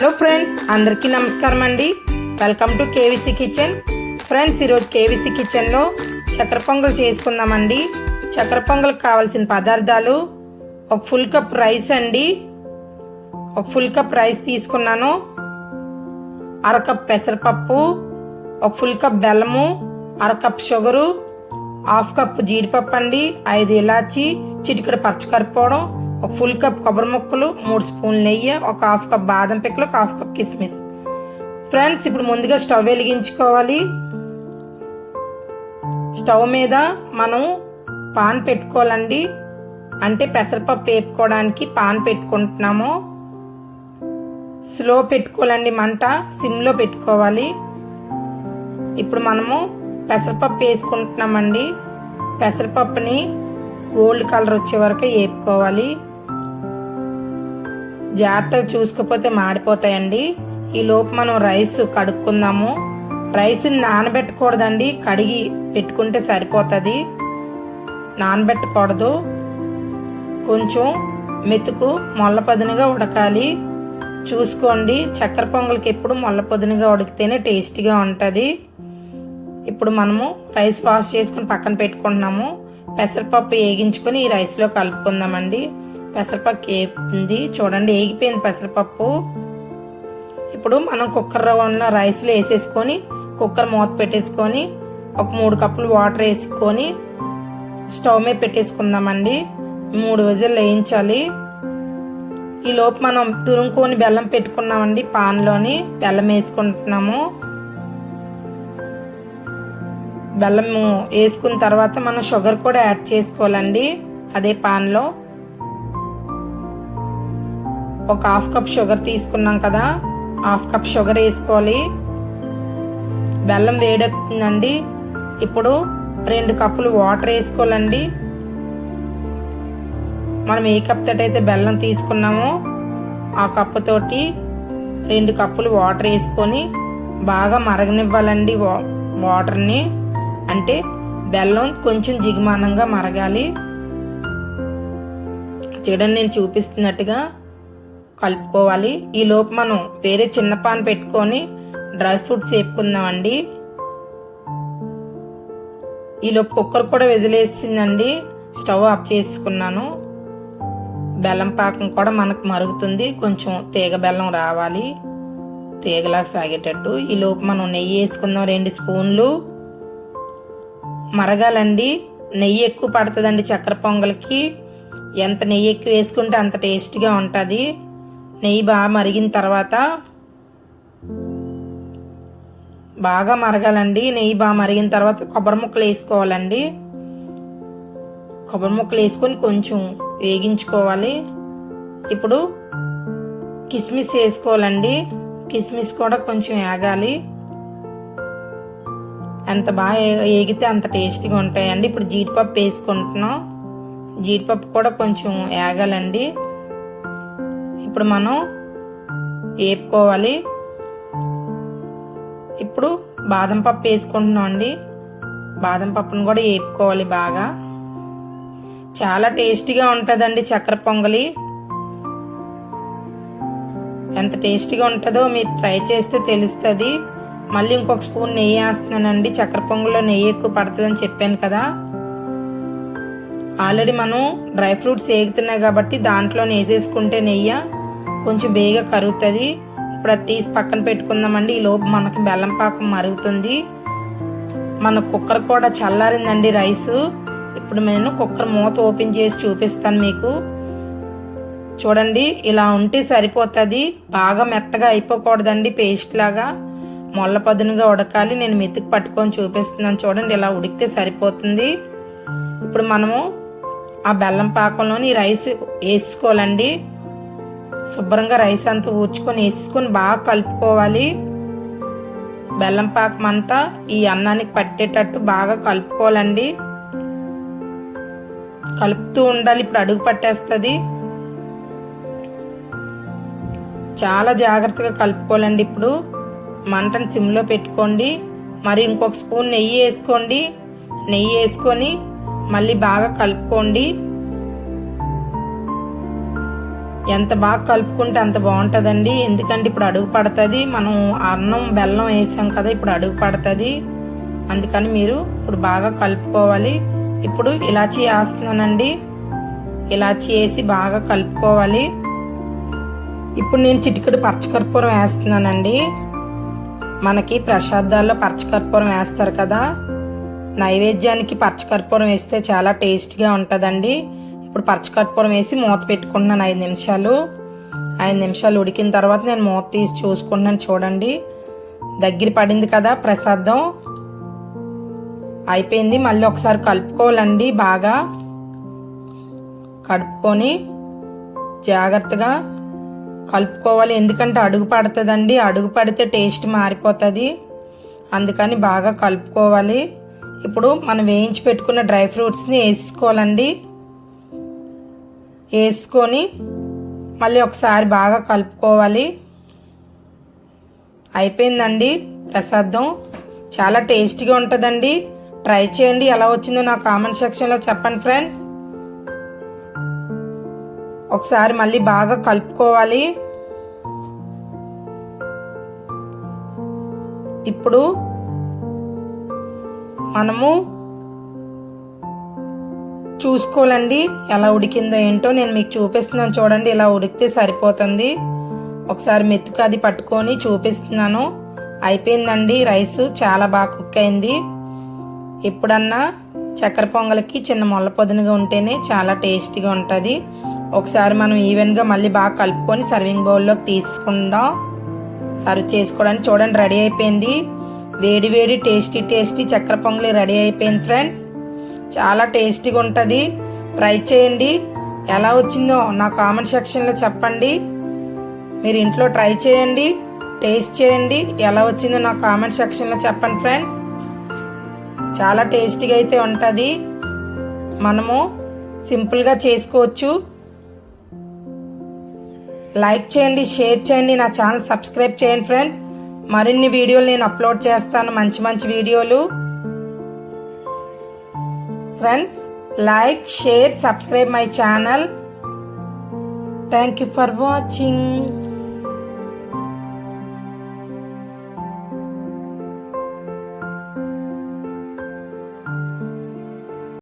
Hello friends అందరికీ నమస్కారం అండి. Welcome to K V C kitchen. Friends ఈరోజు కేవీసీ కిచెన్లో చక్కెర పొంగల్ చేసుకుందామండి. చక్కెర పొంగల్కి కావాల్సిన పదార్థాలు ఒక ఫుల్ కప్ రైస్ అండి. ఒక ఫుల్ కప్ రైస్ తీసుకున్నాను. అర కప్ పెసరపప్పు ఒక ఫుల్ కప్ బెల్లము అర కప్ షుగరు హాఫ్ కప్ జీడిపప్పు అండి. ఐదు ఇలాచి చిటికడ పచ్చకరిపోవడం ఒక ఫుల్ కప్ కొబ్బరి ముక్కలు మూడు స్పూన్లు నెయ్యి ఒక హాఫ్ కప్ బాదం పిక్కలు ఒక హాఫ్ కప్ కిస్మిస్. ఫ్రెండ్స్ ఇప్పుడు ముందుగా స్టవ్ వెలిగించుకోవాలి. స్టవ్ మీద మనం పాన్ పెట్టుకోవాలండి. అంటే పెసరపప్పు వేపుకోవడానికి పాన్ పెట్టుకుంటున్నాము. స్లో పెట్టుకోవాలండి మంట సిమ్లో పెట్టుకోవాలి. ఇప్పుడు మనము పెసరపప్పు వేసుకుంటున్నామండి. పెసరపప్పుని గోల్డ్ కలర్ వచ్చే వరకు వేపుకోవాలి జాగ్రత్తగా చూసుకోకపోతే మాడిపోతాయండి. ఈ లోపు మనం రైస్ కడుక్కుందాము. రైస్ని నానబెట్టకూడదండి. కడిగి పెట్టుకుంటే సరిపోతుంది. నానబెట్టకూడదు. కొంచెం మెతుకు మొల్లపదునుగా ఉడకాలి. చూసుకోండి చక్కెర పొంగల్కి ఎప్పుడు మొల్లపదునుగా ఉడికితేనే టేస్టీగా ఉంటుంది. ఇప్పుడు మనము రైస్ వాష్ చేసుకుని పక్కన పెట్టుకుంటున్నాము. పెసరపప్పు వేగించుకొని ఈ రైస్లో కలుపుకుందామండి. పెసరపప్పు వేపుతుంది చూడండి వేగిపోయింది పెసరపప్పు. ఇప్పుడు మనం కుక్కర్ ఉన్న రైస్లో వేసేసుకొని కుక్కర్ మూత పెట్టేసుకొని ఒక మూడు కప్పులు వాటర్ వేసుకొని స్టవ్ మీద పెట్టేసుకుందామండి. మూడు రోజులు వేయించాలి. ఈ లోపు మనం తురుముకొని బెల్లం పెట్టుకున్నామండి పాన్లోని బెల్లం వేసుకుంటున్నాము. బెల్లము వేసుకున్న తర్వాత మనం షుగర్ కూడా యాడ్ చేసుకోవాలండి. అదే పాన్లో. ఒక హాఫ్ కప్ షుగర్ తీసుకున్నాం కదా హాఫ్ కప్ షుగర్ వేసుకోవాలి. బెల్లం వేడెక్కుతుందండి. ఇప్పుడు రెండు కప్పులు వాటర్ వేసుకోవాలండి. మనం ఏ కప్ తోటైతే బెల్లం తీసుకున్నామో ఆ కప్పుతోటి రెండు కప్పులు వాటర్ వేసుకొని బాగా మరగనివ్వాలండి వా వాటర్ని. అంటే బెల్లం కొంచెం జిగుమానంగా మరగాలి. చూడండి నేను చూపిస్తున్నట్టుగా కలుపుకోవాలి. ఈ లోపు మనం వేరే చిన్న పాన్ పెట్టుకొని డ్రై ఫ్రూట్స్ వేపుకుందామండి. ఈలోపు కుక్కర్ కూడా వెదిలేసిందండి. స్టవ్ ఆఫ్ చేసుకున్నాను. బెల్లం పాకం కూడా మనకు మరుగుతుంది. కొంచెం తీగ బెల్లం రావాలి. తీగలా సాగేటట్టు. ఈ లోపు మనం నెయ్యి వేసుకుందాం రెండు స్పూన్లు. మరగాలండి. నెయ్యి ఎక్కువ పడుతుందండి చక్కెర పొంగల్కి. ఎంత నెయ్యి ఎక్కువ వేసుకుంటే అంత టేస్ట్గా ఉంటుంది. నెయ్యి బాగా మరిగిన తర్వాత బాగా మరగాలండి. నెయ్యి బాగా మరిగిన తర్వాత కొబ్బరి ముక్కలు వేసుకోవాలండి. కొబ్బరి ముక్కలు వేసుకొని కొంచెం వేగించుకోవాలి. ఇప్పుడు కిస్మిస్ వేసుకోవాలండి. కిస్మిస్ కూడా కొంచెం వేగాలి. ఎంత బాగా ఏగితే అంత టేస్టీగా ఉంటాయండి. ఇప్పుడు జీడిపప్పు వేసుకుంటున్నాం. జీడిపప్పు కూడా కొంచెం ఏగాలండి. ఇప్పుడు మనం వేపుకోవాలి ఇప్పుడు బాదం పప్పు వేసుకుంటున్నాం అండి. బాదం పప్పును కూడా వేపుకోవాలి బాగా. చాలా టేస్టీగా ఉంటుందండి చక్కెర పొంగలి. ఎంత టేస్టీగా ఉంటుందో మీరు ట్రై చేస్తే తెలుస్తుంది. మళ్ళీ ఇంకొక స్పూన్ నెయ్యి వేస్తున్నానండి. చక్కెర పొంగులో నెయ్యి ఎక్కువ పడుతుందని చెప్పాను కదా. ఆల్రెడీ మనం డ్రై ఫ్రూట్స్ వేగుతున్నాయి కాబట్టి దాంట్లో వేసేసుకుంటే నెయ్యి కొంచెం బేగా కరుగుతుంది. ఇప్పుడు అది తీసి పక్కన పెట్టుకుందామండి. ఈ లోపు మనకి బెల్లం పాకం మరుగుతుంది. మన కుక్కర్ కూడా చల్లారిందండి రైస్. ఇప్పుడు నేను కుక్కర్ మూత ఓపెన్ చేసి చూపిస్తాను మీకు. చూడండి ఇలా ఉంటే సరిపోతుంది. బాగా మెత్తగా అయిపోకూడదండి పేస్ట్ లాగా. మొల్ల పదునుగా ఉడకాలి నేను మెతుకు పట్టుకొని చూపిస్తున్నాను చూడండి ఇలా ఉడికితే సరిపోతుంది. ఇప్పుడు మనము ఆ బెల్లం పాకంలోని రైస్ వేసుకోవాలండి. శుభ్రంగా రైస్ అంతా ఊడ్చుకొని వేసుకొని బాగా కలుపుకోవాలి. బెల్లం పాకం అంతా ఈ అన్నానికి పట్టేటట్టు బాగా కలుపుకోవాలండి. కలుపుతూ ఉండాలి ఇప్పుడు అడుగు పట్టేస్తుంది. చాలా జాగ్రత్తగా కలుపుకోవాలండి ఇప్పుడు. మంటను సిమ్లో పెట్టుకోండి. మరి ఇంకొక స్పూన్ నెయ్యి వేసుకోండి. నెయ్యి వేసుకొని మళ్ళీ బాగా కలుపుకోండి. ఎంత బాగా కలుపుకుంటే అంత బాగుంటుందండి. ఎందుకంటే ఇప్పుడు అడుగు పడుతుంది. మనం అన్నం బెల్లం వేసాం కదా ఇప్పుడు అడుగు పడుతుంది. అందుకని మీరు ఇప్పుడు బాగా కలుపుకోవాలి. ఇప్పుడు ఇలాచీ వేస్తున్నానండి. ఇలాచీ వేసి బాగా కలుపుకోవాలి. ఇప్పుడు నేను చిటికెడు పచ్చకర్పూరం వేస్తున్నానండి. మనకి ప్రసాదాల్లో పచ్చకర్పూరం వేస్తారు కదా. నైవేద్యానికి పచ్చకర్పూరం వేస్తే చాలా టేస్ట్గా ఉంటుందండి. ఇప్పుడు పచ్చకర్పూరం వేసి మూత పెట్టుకుంటున్నాను ఐదు నిమిషాలు. ఐదు నిమిషాలు ఉడికిన తర్వాత నేను మూత తీసి చూసుకుంటున్నాను చూడండి. దగ్గర పడింది కదా ప్రసాదం. అయిపోయింది. మళ్ళీ ఒకసారి కలుపుకోవాలండి బాగా. కలుపుకొని జాగ్రత్తగా కలుపుకోవాలి. ఎందుకంటే అడుగు పడుతుందండి. అడుగు పడితే టేస్ట్ మారిపోతుంది. అందుకని బాగా కలుపుకోవాలి. ఇప్పుడు మనం వేయించి పెట్టుకున్న డ్రై ఫ్రూట్స్ని వేసుకోవాలండి. వేసుకొని మళ్ళీ ఒకసారి బాగా కలుపుకోవాలి. అయిపోయిందండి ప్రసాదం. చాలా టేస్టీగా ఉంటుందండి. ట్రై చేయండి. ఎలా వచ్చిందో నా కామెంట్ సెక్షన్లో చెప్పండి ఫ్రెండ్స్. ఒకసారి మళ్ళీ బాగా కలుపుకోవాలి. ఇప్పుడు మనము చూసుకోవాలండి ఎలా ఉడికిందో ఏంటో. నేను మీకు చూపిస్తున్నాను చూడండి ఇలా ఉడికితే సరిపోతుంది. ఒకసారి మెతుకు అది పట్టుకొని చూపిస్తున్నాను. అయిపోయిందండి రైస్ చాలా బాగా కుక్ అయింది. ఎప్పుడన్నా చక్కెర పొంగలికి చిన్న మొల్ల పొదునుగా ఉంటేనే చాలా టేస్టీగా ఉంటుంది. ఒకసారి మనం ఈవెన్గా మళ్ళీ బాగా కలుపుకొని సర్వింగ్ బౌల్లోకి తీసుకుందాం. సర్వ్ చేసుకోవడానికి చూడండి రెడీ అయిపోయింది. వేడి వేడి టేస్టీ టేస్టీ చక్కెర పొంగలి రెడీ అయిపోయింది ఫ్రెండ్స్. చాలా టేస్టీగా ఉంటుంది. ట్రై చేయండి. ఎలా వచ్చిందో నా కామెంట్ సెక్షన్లో చెప్పండి. మీరు ఇంట్లో ట్రై చేయండి టేస్ట్ చేయండి. ఎలా వచ్చిందో నా కామెంట్ సెక్షన్లో చెప్పండి ఫ్రెండ్స్. చాలా టేస్టీగా అయితే ఉంటుంది. మనము సింపుల్గా చేసుకోవచ్చు. లైక్ చేయండి షేర్ చేయండి నా ఛానల్ సబ్స్క్రైబ్ చేయండి ఫ్రెండ్స్. మరిన్ని వీడియోలు నేను అప్లోడ్ చేస్తాను మంచి మంచి వీడియోలు. Friends like share subscribe my channel. Thank you for watching